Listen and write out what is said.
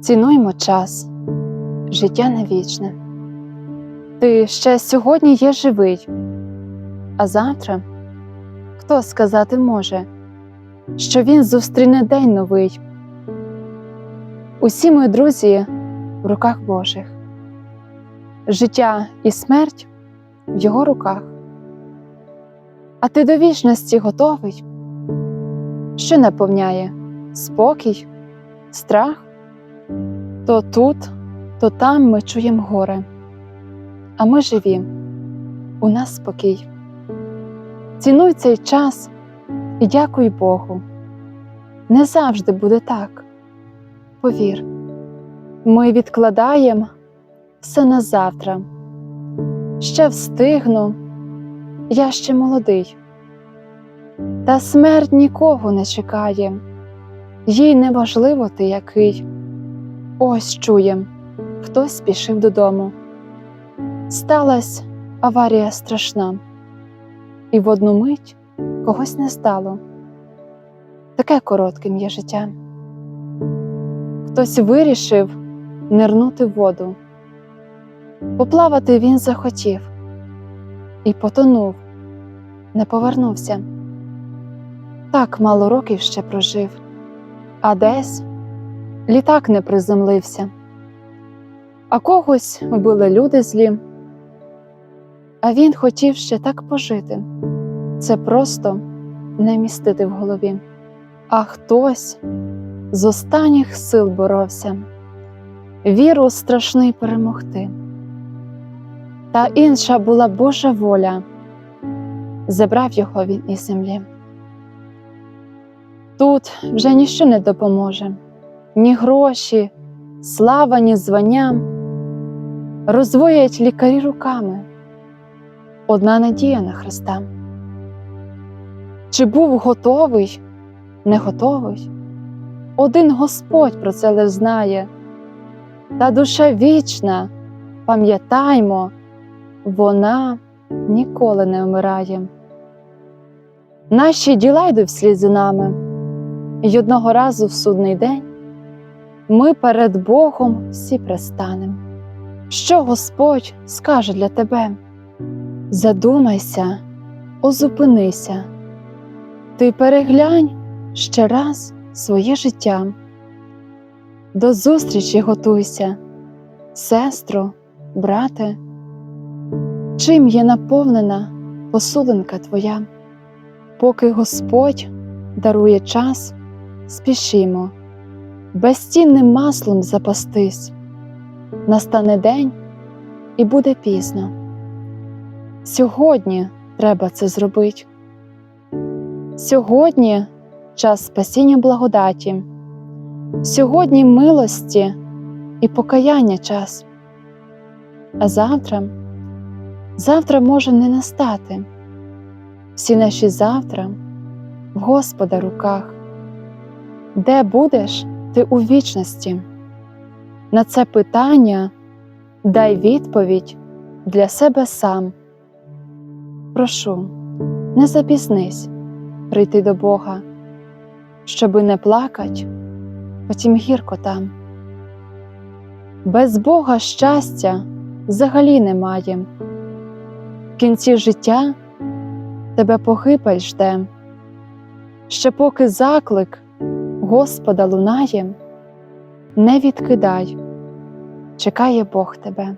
Цінуймо час, життя не вічне. Ти ще сьогодні є живий, а завтра? Хто сказати може, що він зустріне день новий. Усі мої друзі в руках Божих, життя і смерть в його руках. А ти до вічності готовий, що наповняє? Спокій, страх, то тут, то там ми чуємо горе, а ми живі, у нас спокій. Цінуй цей час і дякуй Богу. Не завжди буде так. Повір, ми відкладаємо все на завтра. Ще встигну, я ще молодий. Та смерть нікого не чекає, їй не важливо ти який. Ось чуєм, хтось спішив додому. Сталась аварія страшна, і в одну мить когось не стало. Таке коротким є життя. Хтось вирішив нирнути в воду. Поплавати він захотів і потонув, не повернувся. Так мало років ще прожив, а десь літак не приземлився, а когось вбили люди злі. А він хотів ще так пожити. Це просто не містити в голові. А хтось з останніх сил боровся, вірус страшний перемогти. Та інша була Божа воля, забрав його він із землі. Тут вже ніщо не допоможе, ні гроші, слава, ні звання. Розвоять лікарі руками. Одна надія на Христа. Чи був готовий, не готовий? Один Господь про це лиш знає. Та душа вічна, пам'ятаймо, вона ніколи не вмирає. Наші діла йдуть вслід за нами, й одного разу в судний день ми перед Богом всі пристанем. Що Господь скаже для тебе? Задумайся, озупинися, ти переглянь ще раз своє життя. До зустрічі готуйся, сестро, брате, чим є наповнена посудинка твоя, поки Господь дарує час, спішімо, безцінним маслом запастись, настане день і буде пізно. Сьогодні треба це зробити. Сьогодні час спасіння благодаті, сьогодні милості і покаяння час. А завтра, завтра може не настати. Всі наші завтра в Господа руках. Де будеш ти у вічності? На це питання дай відповідь для себе сам. Прошу, не запізнись прийти до Бога, щоби не плакать, потім гірко там. Без Бога щастя взагалі немає. В кінці життя тебе погибель жде, ще поки заклик Господа лунає, не відкидай, чекає Бог тебе.